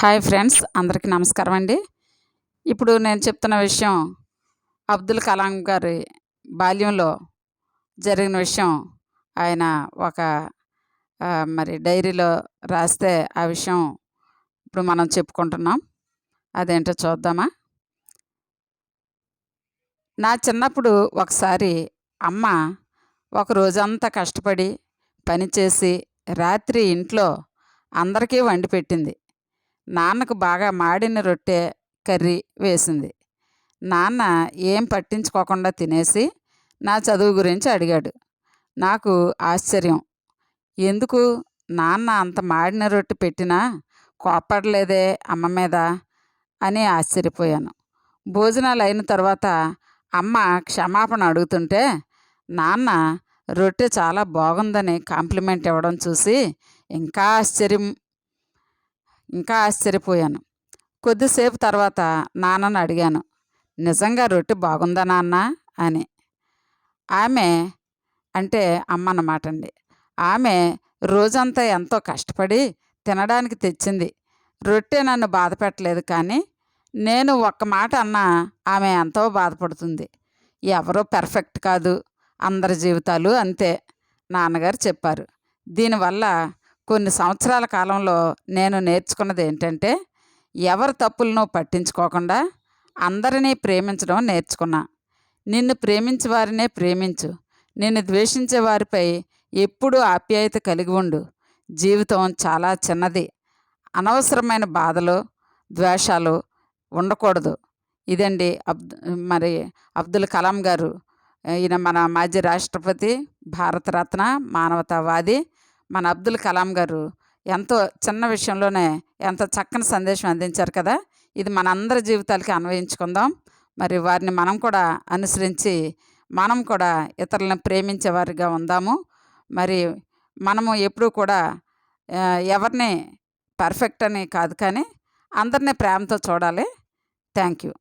Hi friends అందరికీ నమస్కారం అండి. ఇప్పుడు నేను చెప్తున్న విషయం అబ్దుల్ కలాం గారి బాల్యంలో జరిగిన విషయం. ఆయన ఒక మరి డైరీలో రాస్తే ఆ విషయం ఇప్పుడు మనం చెప్పుకుంటున్నాం. అదేంటో చూద్దామా? నా చిన్నప్పుడు ఒకసారి అమ్మ ఒక రోజంతా కష్టపడి పనిచేసి రాత్రి ఇంట్లో అందరికీ వండి పెట్టింది. నాన్నకు బాగా మాడిన రొట్టె కర్రీ వేసింది. నాన్న ఏం పట్టించుకోకుండా తినేసి నా చదువు గురించి అడిగాడు. నాకు ఆశ్చర్యం. ఎందుకు? నాన్న అంత మాడిన రొట్టె పెట్టినా కోపడలేదే అమ్మ మీద అని ఆశ్చర్యపోయాను. భోజనాలు అయిన తర్వాత అమ్మ క్షమాపణ అడుగుతుంటే నాన్న రొట్టె చాలా బాగుందని కాంప్లిమెంట్ ఇవ్వడం చూసి ఇంకా ఆశ్చర్యం ఇంకా ఆశ్చర్యపోయాను. కొద్దిసేపు తర్వాత నాన్నను అడిగాను. నిజంగా రొట్టె బాగుందా నాన్న? అని. ఆమె అంటే అమ్మ అన్నమాట అండి ఆమె రోజంతా ఎంతో కష్టపడి తినడానికి తెచ్చింది. రొట్టె నన్ను బాధ పెట్టలేదు కానీ నేను ఒక్క మాట అన్నా ఆమె ఎంతో బాధపడుతుంది. ఎవరో పెర్ఫెక్ట్ కాదు. అందరి జీవితాలు అంతే నాన్నగారు చెప్పారు. దీనివల్ల కొన్ని సంవత్సరాల కాలంలో నేను నేర్చుకున్నది ఏంటంటే ఎవరి తప్పులను పట్టించుకోకుండా అందరినీ ప్రేమించడం నేర్చుకున్నా. నిన్ను ప్రేమించే వారినే ప్రేమించు. నిన్ను ద్వేషించే వారిపై ఎప్పుడూ ఆప్యాయత కలిగి ఉండు. జీవితం చాలా చిన్నది. అనవసరమైన బాధలు ద్వేషాలు ఉండకూడదు. ఇదండి అబ్ మరి అబ్దుల్ కలాం గారు. ఈయన మన మాజీ రాష్ట్రపతి భారతరత్న మానవతావాది. మన అబ్దుల్ కలాం గారు ఎంతో చిన్న విషయంలోనే ఎంత చక్కని సందేశం అందించారు కదా? ఇది మన అందరి జీవితాలకి అన్వయించుకుందాం. మరి వారిని మనం కూడా అనుసరించి మనం కూడా ఇతరులను ప్రేమించే వారిగా ఉందాము. మరి మనము ఎప్పుడూ కూడా ఎవరిని పర్ఫెక్ట్ అని కాదు కానీ అందరినీ ప్రేమతో చూడాలి. Thank you.